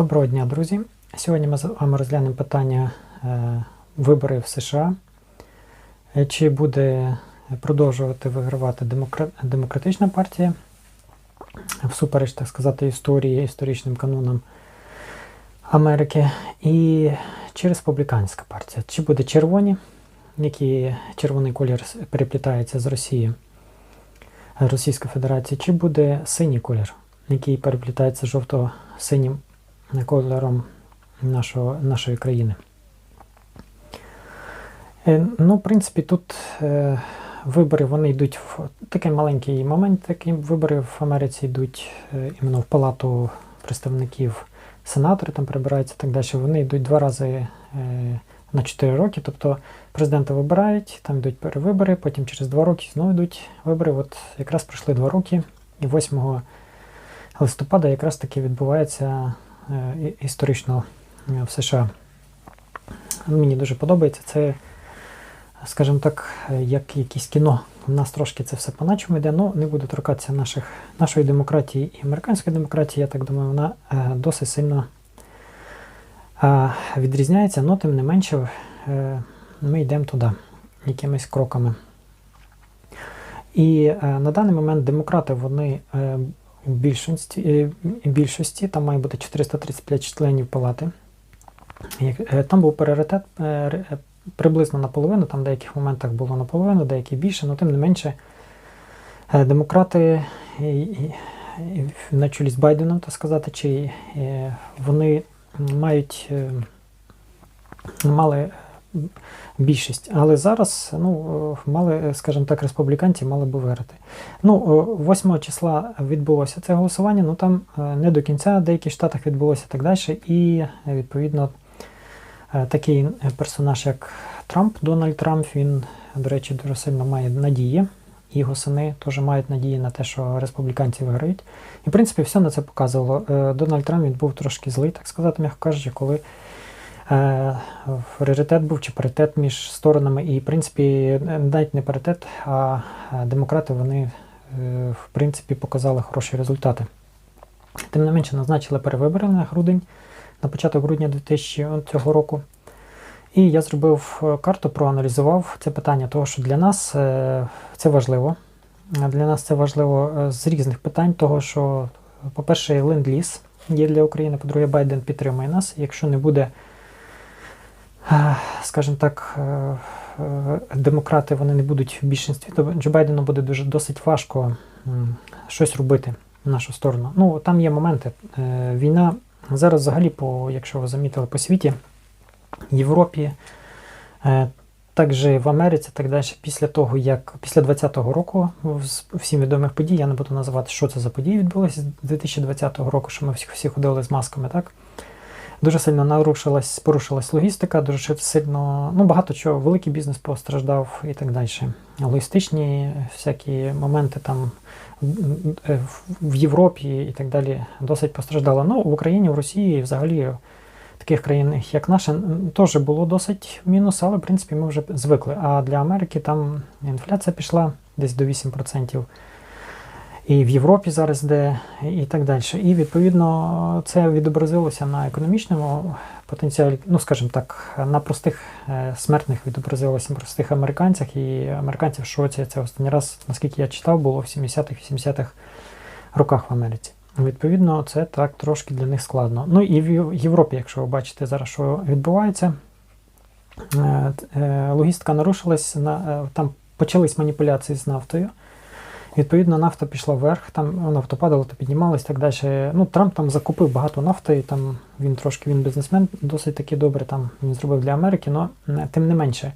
Доброго дня, друзі. Сьогодні ми з вами розглянемо питання е, виборів в США. Е, Чи буде продовжувати вигравати демокра- демократична партія всупереч, так сказати, історії, історичним канонам Америки, і чи республіканська партія? Чи буде червоні, які червоний колір переплітається з Росією, Російської Федерації, чи буде синій колір, який переплітається жовто-синім кольором нашого, нашої країни. Е, Ну, в принципі, тут е, вибори вони йдуть в такий маленький момент, такі вибори в Америці йдуть е, іменно в палату представників сенатори там прибираються і так далі. Вони йдуть два рази е, на 4 роки. Тобто президента вибирають, там йдуть перевибори, потім через два роки знову йдуть вибори. От якраз пройшли два роки, і 8 листопада якраз таки відбувається історично е, в США. Мені дуже подобається. Це, скажімо так, е, як якесь кіно. У нас трошки це все по-начому йде, але не буду торкатися наших, нашої демократії і американської демократії. Я так думаю, вона е, досить сильно е, відрізняється, але тим не менше е, ми йдемо туди якимись кроками. І е, на даний момент демократи вони е, більшості, е, більшості, там має бути 435 членів палати. Е, Там був пріоритет е, приблизно наполовину, там в деяких моментах було наполовину, деякі більше, але тим не менше демократи на чолі з Байденом, так сказати, чи вони мають мали більшість. Але зараз ну, е, мали, скажімо так, республіканці мали би виграти. Ну, 8 числа відбулося це голосування, ну там е, не до кінця в деяких штатах відбулося так далі. І е, відповідно е, такий персонаж, як Трамп, Дональд Трамп, він, до речі, дуже сильно має надії. Його сини теж мають надії на те, що республіканці виграють. І, в принципі, все на це показувало. Е, Дональд Трамп він був трошки злий, так сказати, м'яко кажучи, коли е, пріоритет був чи паритет між сторонами. І, в принципі, навіть не паритет, а е, демократи вони, е, в принципі, показали хороші результати. Тим не менше, назначили перевибори на грудень, на початок грудня 2000 цього року. І я зробив карту, проаналізував це питання, того, що для нас це важливо. Для нас це важливо з різних питань, того, що, по-перше, ленд-ліз є для України, по-друге, Байден підтримує нас. Якщо не буде, скажімо так, е, е, демократи вони не будуть в більшості, то Джо Байдену буде дуже досить важко щось робити в нашу сторону. Ну, там є моменти. Е, Війна зараз взагалі, по, якщо ви замітили, по світі, Європі, е, також в Америці, так далі, після того, як після 2020 року, всім відомих подій, я не буду називати, що це за події відбулося з 2020 року, що ми всі, всі ходили з масками, так? Дуже сильно нарушилась, порушилась логістика, дуже сильно, ну багато чого, великий бізнес постраждав і так далі. Логістичні всякі моменти там е, в- Європі і так далі досить постраждало. Ну, в Україні, в Росії взагалі таких країн, як наша, теж було досить мінус, але в принципі ми вже звикли. А для Америки там інфляція пішла десь до 8%. І в Європі зараз де, і так далі. І відповідно це відобразилося на економічному потенціалі, ну скажімо так, на простих е, смертних відобразилося на простих американцях, і американці в шоці. Це останній раз, наскільки я читав, було в 70-х, 80-х роках в Америці. Відповідно, це так трошки для них складно. Ну і в Європі, якщо ви бачите зараз, що відбувається, е, е, логістика нарушилась, на, там почались маніпуляції з нафтою. Відповідно, нафта пішла вверх, там нафта падала, то піднімалась так далі. Ну, Трамп там закупив багато нафти, і там він трошки він бізнесмен, досить таки добре там він зробив для Америки, але тим не менше.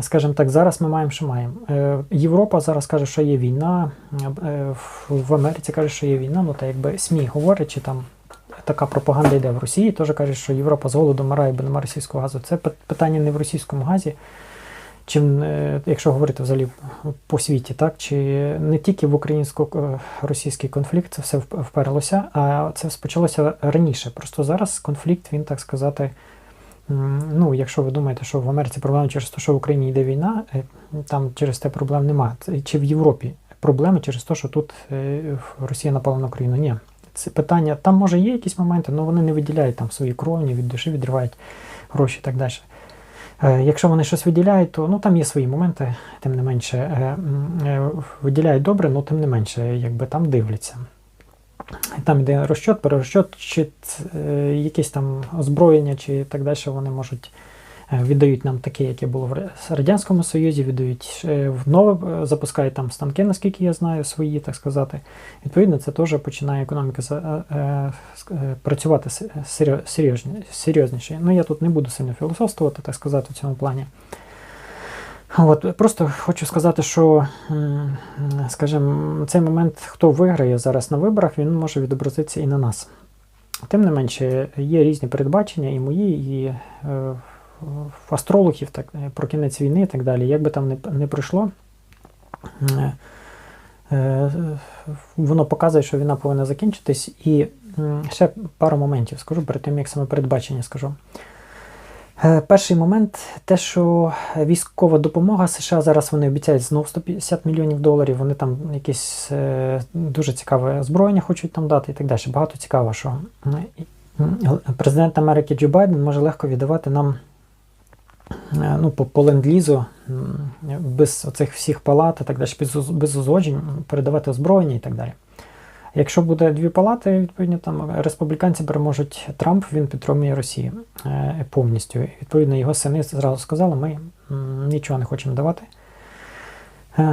Скажімо так, зараз ми маємо, що маємо. Е, Європа зараз каже, що є війна. е, в- В Америці каже, що є війна. Ну, та якби СМІ говорять, чи там така пропаганда йде в Росії, теж каже, що Європа з голоду мирає, бо немає російського газу. Це питання не в російському газі, чим, е, якщо говорити взагалі по світі, так чи не тільки в українсько-російський конфлікт це все вп- вперлося, а це почалося раніше. Просто зараз конфлікт, він так сказати. Ну, якщо ви думаєте, що в Америці проблема через те, що в Україні йде війна, е, там через те проблем нема. Чи в Європі проблеми через те, що тут е, Росія напала на Україну? Ні. це питання. Там може є якісь моменти, але вони не виділяють там свої кровні, від душі відривають гроші і так далі. Е, Якщо вони щось виділяють, то ну, там є свої моменти, тим не менше, е, е, виділяють добре, але тим не менше, якби там дивляться. Там йде розчот, перерозчот, чи якісь там озброєння, чи так далі вони можуть віддають нам таке, яке було в Ра- Радянському Союзі, віддають е, в нове, е, запускають там станки, наскільки я знаю, свої, так сказати. Відповідно, це теж починає економіка е, е, е, працювати се- серйоз- серйозні- серйозніше. Ну, я тут не буду сильно філософствувати, так сказати, в цьому плані. От, просто хочу сказати, що, скажімо, цей момент, хто виграє зараз на виборах, він може відобразитися і на нас. Тим не менше, є різні передбачення, і мої, і е, астрологів так, е, про кінець війни і так далі. Як би там не, не пройшло, е, е, воно показує, що війна повинна закінчитись. І ще пару моментів скажу перед тим, як саме передбачення скажу. Перший момент те, що військова допомога США зараз вони обіцяють знову 150 мільйонів доларів. Вони там якесь дуже цікаве озброєння хочуть там дати і так далі. Багато цікаво, що президент Америки Джо Байден може легко віддавати нам ну, по, по ленд-лізу без оцих всіх палат так далі, без, без узгоджень передавати озброєння і так далі. Якщо буде дві палати, відповідно там республіканці переможуть Трамп, він підтримує Росію е, повністю. Відповідно, його сини зразу сказали, ми нічого не хочемо давати е,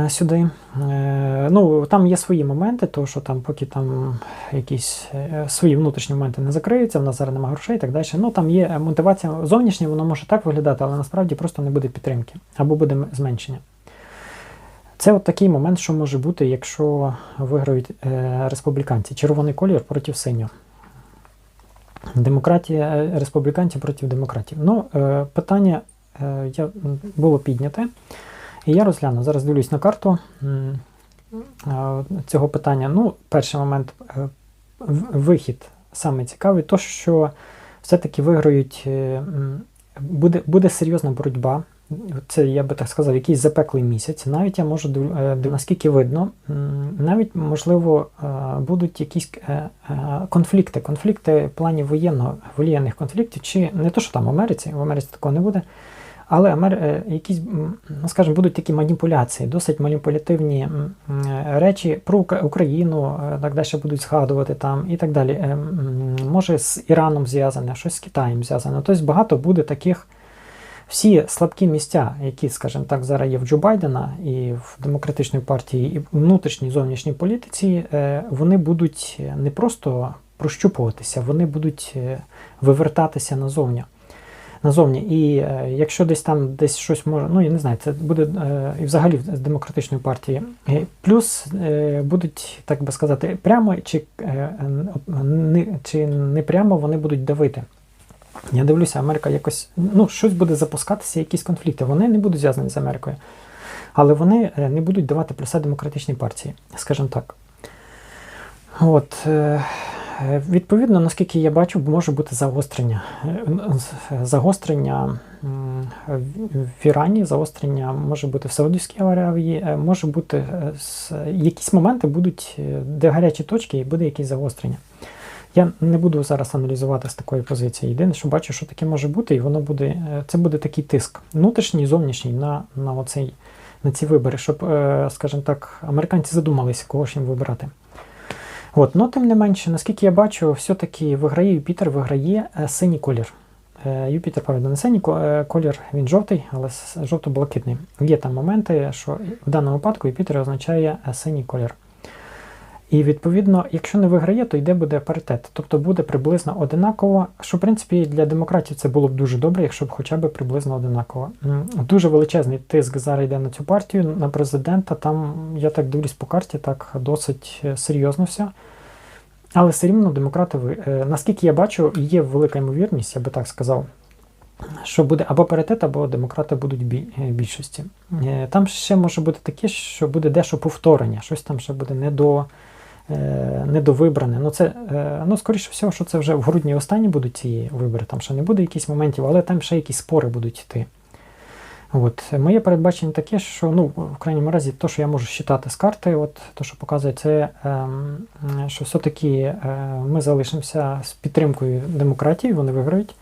сюди. Е, ну, там є свої моменти, тому що там, поки там якісь е, свої внутрішні моменти не закриються, в нас зараз немає грошей і так далі. Ну там є мотивація зовнішня, воно може так виглядати, але насправді просто не буде підтримки або буде зменшення. Це от такий момент, що може бути, якщо виграють е, республіканці. Червоний колір проти синього. Демократія е, республіканців проти демократів. Ну, е, питання е, я, було підняте. І я розгляну. Зараз дивлюсь на карту е, цього питання. Ну, перший момент е, вихід саме цікавий, то що все-таки виграють, е, буде, буде серйозна боротьба. Це, я би так сказав, якийсь запеклий місяць. Навіть я можу наскільки видно, навіть можливо будуть якісь конфлікти, конфлікти в плані воєнного воєнних конфліктів, чи не то, що там в Америці, в Америці такого не буде. Але е, якісь, ну скажімо, будуть такі маніпуляції, досить маніпулятивні м, речі про Україну, е, так далі будуть згадувати там і так далі. Е, Може з Іраном зв'язане, щось з Китаєм зв'язане. Тобто багато буде таких всі слабкі місця, які, скажімо так, зараз є в Джо Байдена і в демократичній партії, і в внутрішній зовнішній політиці, е, вони будуть не просто прощупуватися, вони будуть е, вивертатися назовні. Назовні. І е, якщо десь там десь щось може, ну я не знаю, це буде е, і взагалі з демократичної партії. Е, Плюс е, будуть, так би сказати, прямо чи, е, не, чи не прямо вони будуть давити. Я дивлюся, Америка якось ну, щось буде запускатися, якісь конфлікти. Вони не будуть зв'язані з Америкою, але вони е, не будуть давати плюса демократичній партії, скажімо так. От, е, відповідно, наскільки я бачу, може бути загострення. Е, Загострення в- Ірані, загострення може бути в Саудівській Аравії, е, може бути е, якісь моменти будуть, е, де гарячі точки, і буде якісь загострення. Я не буду зараз аналізувати з такої позиції. Єдине, що бачу, що таке може бути, і воно буде, е, це буде такий тиск внутрішній зовнішній на, на, оцей, на ці вибори, щоб, е, скажімо так, американці задумалися, кого ж їм вибирати. От, ну, тим не менше, наскільки я бачу, все-таки виграє Юпітер, виграє е, синій колір. Е, Юпітер, правда, не синій е, колір, він жовтий, але жовто-блакитний. Є там моменти, що в даному випадку Юпітер означає синій колір. І відповідно, якщо не виграє, то йде буде паритет. Тобто буде приблизно одинаково. Що в принципі для демократів це було б дуже добре, якщо б хоча б приблизно одинаково. Дуже величезний тиск зараз йде на цю партію, на президента. Там я так дивлюсь по карті, так досить е, серйозно все. Але все рівно демократи е, Наскільки я бачу, є велика ймовірність, я би так сказав, що буде або паритет, або демократи будуть е, більшості. Там ще може бути таке, що буде дещо повторення, щось там ще буде не до. Е, Недовибране. Ну, це, е, ну, скоріше всього, що це вже в грудні останні будуть ці вибори, там ще не буде якісь моментів, але там ще якісь спори будуть йти. От. Моє передбачення таке, що ну, в крайньому разі, то, що я можу считати з карти, от, то, що показує, це ем, що все-таки е, ми залишимося з підтримкою демократії, вони виграють.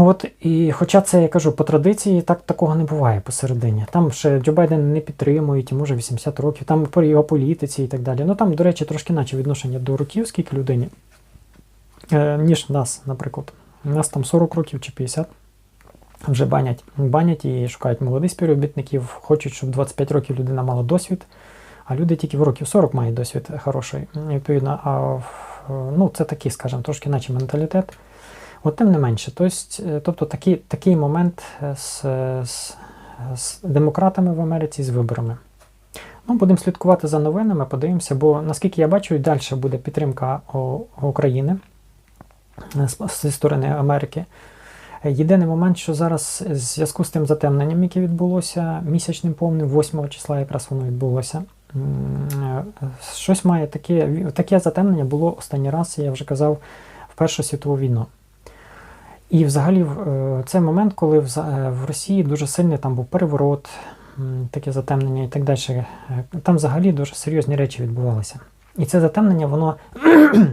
От, і хоча це, я кажу, по традиції так такого не буває посередині. Там ще Джо Байден не підтримують, йому вже 80 років, там по його політиці і так далі. Ну там, до речі, трошки наче відношення до років, скільки людині, е, ніж нас, наприклад. У нас там 40 років чи 50 вже банять, банять і шукають молодих співробітників, хочуть, щоб 25 років людина мала досвід, а люди тільки в років 40 мають досвід хороший. Відповідно, а ну, це такий, скажімо, трошки наче менталітет. От тим не менше, тобто такий такий момент з, з, з демократами в Америці з виборами. Ну, Будемо слідкувати за новинами, подивимося, бо наскільки я бачу, і далі буде підтримка України зі сторони Америки. Єдиний момент, що зараз в зв'язку з тим затемненням, яке відбулося місячним повним, 8 числа якраз воно відбулося. Щось має таке таке затемнення було останній раз, я вже казав, в Першу світову війну. І взагалі е, це момент, коли в е, Росії дуже сильний там був переворот, таке затемнення і так далі. Е, там взагалі дуже серйозні речі відбувалися. І це затемнення, воно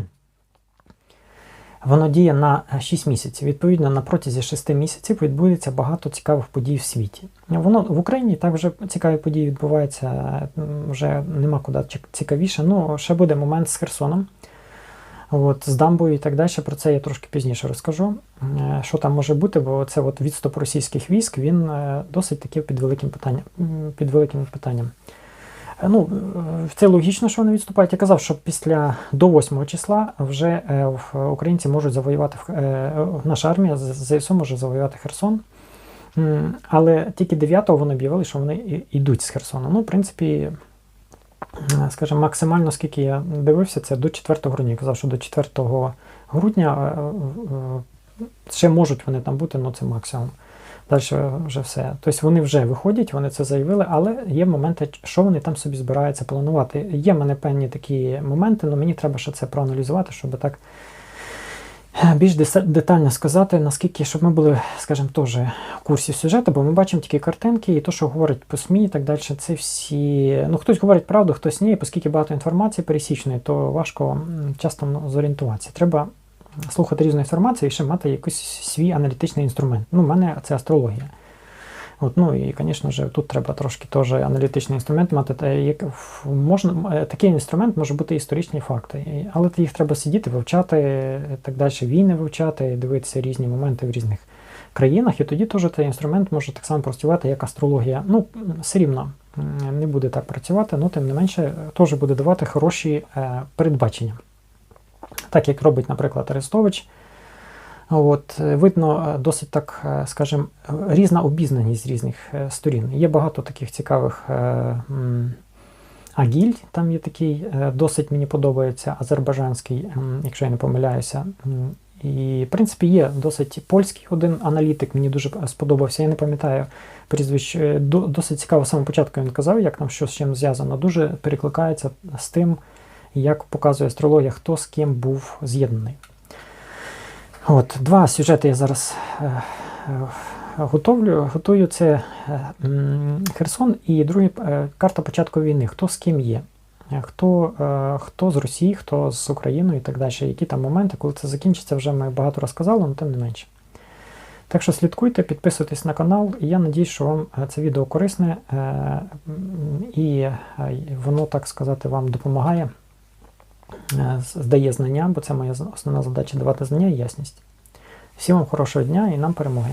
воно діє на 6 місяців. Відповідно, на протязі 6 місяців відбудеться багато цікавих подій в світі. Воно в Україні так вже цікаві події відбуваються, вже нема куди цікавіше. Ну, ще буде момент з Херсоном. От, З дамбою і так далі, про це я трошки пізніше розкажу. Е, що там може бути, бо це от відступ російських військ, він е, досить таки під великим питанням. Під великим питанням. Е, ну, Це логічно, що вони відступають. Я казав, що після до 8 числа вже українці можуть завоювати, наша армія ЗСУ може завоювати Херсон. Але тільки 9-го вони об'явили, що вони йдуть з Херсону. Ну, в принципі, скажімо, максимально, скільки я дивився, це до 4 грудня. Я казав, що до 4 грудня е, е, ще можуть вони там бути, ну це максимум. Далі вже все. Тобто вони вже виходять, вони це заявили, але є моменти, що вони там собі збираються планувати. Є в мене певні такі моменти, але мені треба ще це проаналізувати, щоб так більш детально сказати, наскільки, щоб ми були, скажімо, теж в курсі сюжету, бо ми бачимо тільки картинки і то, що говорять по СМІ і так далі, це всі. Ну, хтось говорить правду, хтось ні, оскільки багато інформації пересічної, то важко часто ну, зорієнтуватися. Треба слухати різну інформацію і ще мати якийсь свій аналітичний інструмент. Ну, в мене це астрологія. От, Ну і, звісно ж, тут треба трошки теж аналітичний інструмент мати. Як, можна, е, Такий інструмент може бути історичні факти, але їх треба сидіти, вивчати, так далі, війни вивчати, дивитися різні моменти в різних країнах, і тоді теж цей інструмент може так само працювати, як астрологія. Ну, все рівно не буде так працювати, але тим не менше теж буде давати хороші е, передбачення. Так як робить, наприклад, Арестович. От, е, Видно, е, досить так, е, скажімо, різна обізнаність з різних сторін. Є багато таких цікавих агіль, там є такий, досить мені подобається, азербайджанський, якщо я не помиляюся. І, в принципі, є досить польський один аналітик, мені дуже сподобався. Я не пам'ятаю прізвищ. Досить цікаво, саме початку він казав, як там що з чим зв'язано. Дуже перекликається з тим, як показує астрологія, хто з ким був з'єднаний. От, Два сюжети я зараз е, е, готовлю. Готую це е, Херсон і друга е, карта початку війни. Хто з ким є? Е, хто е, хто з Росії, хто з Україною і так далі. Які там моменти, коли це закінчиться, вже ми багато розказали, але тим не менше. Так що слідкуйте, підписуйтесь на канал, і я надіюсь, що вам е, це відео корисне е, і воно, так сказати, вам допомагає. Е, здає знання, бо це моя основна задача давати знання і ясність. Всім вам хорошого дня і нам перемоги!